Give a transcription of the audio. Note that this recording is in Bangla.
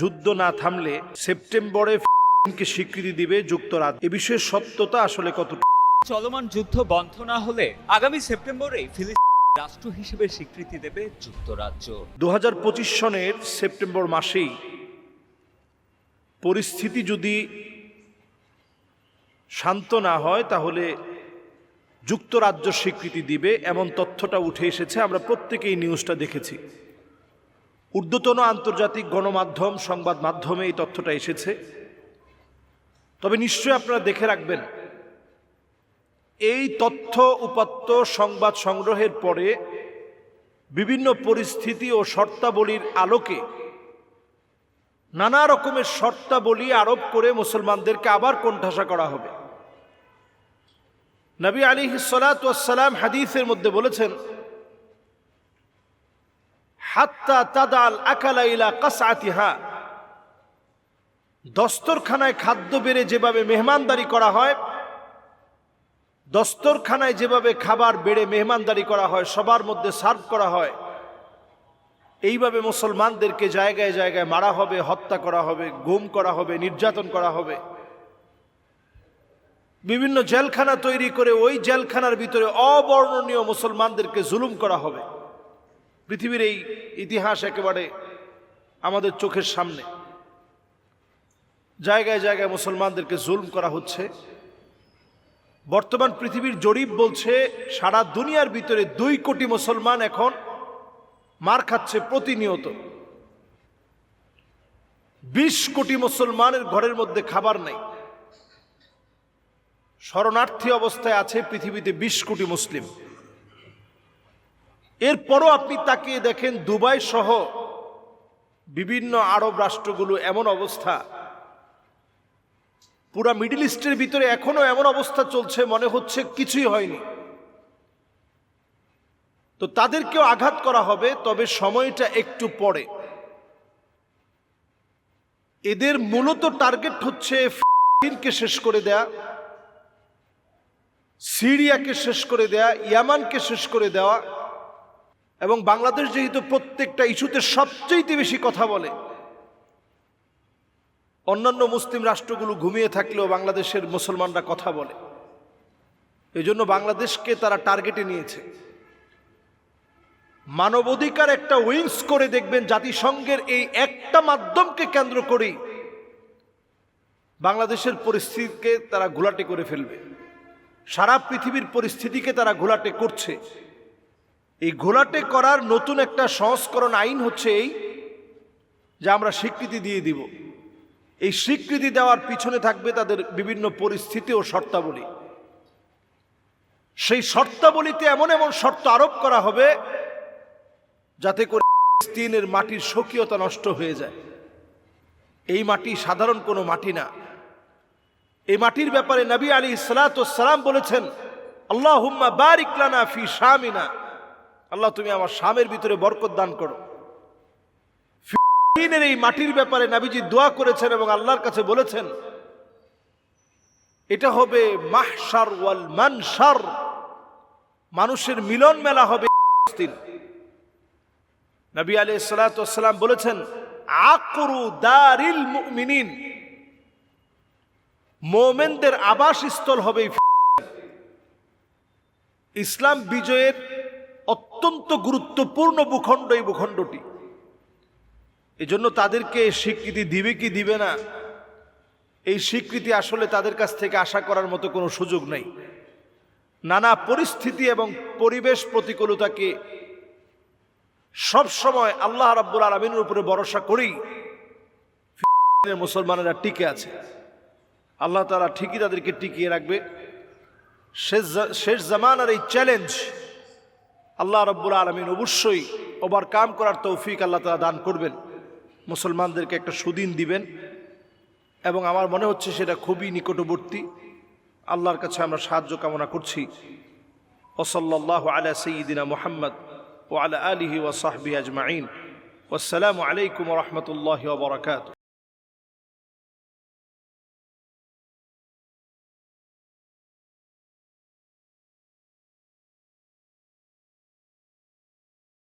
যুদ্ধ না থামলে সেপ্টেম্বরে কে স্বীকৃতি দিবে যুক্তরাজ্য। এ বিষয়ে সত্যতা আসলে কত চলমান যুদ্ধ বন্ধ না হলে আগামী সেপ্টেম্বরে ফিলিস্তিন রাষ্ট্র হিসেবে স্বীকৃতি দেবে যুক্তরাজ্য। দু হাজার পঁচিশ সনের সেপ্টেম্বর মাসেই পরিস্থিতি যদি শান্ত না হয় তাহলে যুক্তরাজ্য স্বীকৃতি দিবে এমন তথ্যটা উঠে এসেছে। আমরা প্রত্যেকেই নিউজটা দেখেছি। ঊর্ধ্বতন আন্তর্জাতিক গণমাধ্যম, সংবাদ মাধ্যমে এই তথ্যটা এসেছে। তবে নিশ্চয়ই আপনারা দেখে রাখবেন, এই তথ্য উপাত্ত সংবাদ সংগ্রহের পরে বিভিন্ন পরিস্থিতি ও শর্তাবলীর আলোকে নানা রকমের শর্তাবলী আরোপ করে মুসলমানদেরকে আবার কোণঠাসা করা হবে। নবী আলী সালাম হাদিসের মধ্যে বলেছেন হাত্তা তাদাল আকালা ইলা কাসআতিহা। দস্তরখানায় খাদ্য বেড়ে যেভাবে মেহমানদারি করা হয়, দস্তরখানায় যেভাবে খাবার বেড়ে মেহমানদারি করা হয়, সবার মধ্যে সার্ভ করা হয়, এইভাবে মুসলমানদেরকে জায়গায় জায়গায় মারা হবে, হত্যা করা হবে, গুম করা হবে, নির্যাতন করা হবে। বিভিন্ন জেলখানা তৈরি করে ওই জেলখানার ভিতরে অবর্ণনীয় মুসলমানদেরকে জুলুম করা হবে। পৃথিবীর এই ইতিহাস একেবারে আমাদের চোখের সামনে। জায়গায় জায়গায় মুসলমানদেরকে জুলুম করা হচ্ছে। বর্তমান পৃথিবীর জরিপ বলছে, সারা দুনিয়ার ভিতরে দুই কোটি মুসলমান এখন মার খাচ্ছে প্রতিনিয়ত। বিশ কোটি মুসলমানের ঘরের মধ্যে খাবার নেই। শরণার্থী অবস্থায় আছে পৃথিবীতে বিশ কোটি মুসলিম। এরপরও আপনি তাকিয়ে দেখেন দুবাই সহ বিভিন্ন আরব রাষ্ট্রগুলো এমন অবস্থা। পুরা মিডিল ইস্টের ভিতরে এখনও এমন অবস্থা চলছে, মনে হচ্ছে কিছুই হয়নি। তো তাদেরকেও আঘাত করা হবে, তবে সময়টা একটু পরে। এদের মূলত টার্গেট হচ্ছে ফিলিস্তিনকে শেষ করে দেয়া, সিরিয়াকে শেষ করে দেয়া, ইয়ামানকে শেষ করে দেওয়া। এবং বাংলাদেশ যেহেতু প্রত্যেকটা ইস্যুতে সবচেয়ে বেশি কথা বলে, অন্যান্য মুসলিম রাষ্ট্রগুলো ঘুমিয়ে থাকলেও বাংলাদেশের মুসলমানরা কথা বলে। এই জন্য বাংলাদেশকে তারা টার্গেটে নিয়েছে। মানবাধিকার একটা উইংস করে দেখবেন, জাতিসংঘের এই একটা মাধ্যমকে কেন্দ্র করেই বাংলাদেশের পরিস্থিতিকে তারা ঘোলাটে করে ফেলবে। সারা পৃথিবীর পরিস্থিতিকে তারা ঘোলাটে করছে। এই ঘোলাটে করার নতুন একটা সংস্করণ আইন হচ্ছে এই, যে আমরা স্বীকৃতি দিয়ে দিব। এই স্বীকৃতি দেওয়ার পিছনে থাকবে তাদের বিভিন্ন পরিস্থিতি ও শর্তাবলী। সেই শর্তাবলীতে এমন এমন শর্ত আরোপ করা হবে, যাতে করে ফিলিস্তিনের মাটির স্বকীয়তা নষ্ট হয়ে যায়। এই মাটি সাধারণ কোনো মাটি না। এই মাটির ব্যাপারে নবী আলী সালাম বলেছেন আল্লাহ বারিকলানা ফি শামিনা। আল্লাহ, তুমি আমার শামের ভিতরে বরকত দান করো। ফিলিস্তিনের এই মাটির ব্যাপারে নাবিজি দোয়া করেছেন এবং আল্লাহর কাছে বলেছেন, এটা হবে মাহসার ওয়াল মানসার মানুষের মিলন মেলা হবে নবী আলী সালাম বলেছেন, আকরু দারিল মুমিনিন। মোমেনদের আবাসস্থল হবে ইসলাম বিজয়ের অত্যন্ত গুরুত্বপূর্ণ ভূখণ্ড এই ভূখণ্ডটি। এজন্য তাদেরকে স্বীকৃতি দিবে কি দিবে না, এই স্বীকৃতি আসলে তাদের কাছ থেকে আশা করার মতো কোনো সুযোগ নেই। নানা পরিস্থিতি এবং পরিবেশ প্রতিকূলতাকে সবসময় আল্লাহ রাব্বুল আলমিনের উপরে ভরসা করেই মুসলমানেরা টিকে আছে। আল্লাহ তারা ঠিকই তাদেরকে টিকিয়ে রাখবে। শেষ শেষ জামানার এই চ্যালেঞ্জ আল্লাহ রব্বুল আলমিন অবশ্যই ওভারকাম করার তৌফিক আল্লাহ তালা দান করবেন। মুসলমানদেরকে একটা সুদিন দিবেন এবং আমার মনে হচ্ছে সেটা খুবই নিকটবর্তী। আল্লাহর কাছে আমরা সাহায্য কামনা করছি। ওসল্লাহ আলা সঈদিনা মোহাম্মদ ও আলা আলিহি ওসাহবি আজমাইন। আসসালামু আলাইকুম রহমতুল্লাহ বরকাত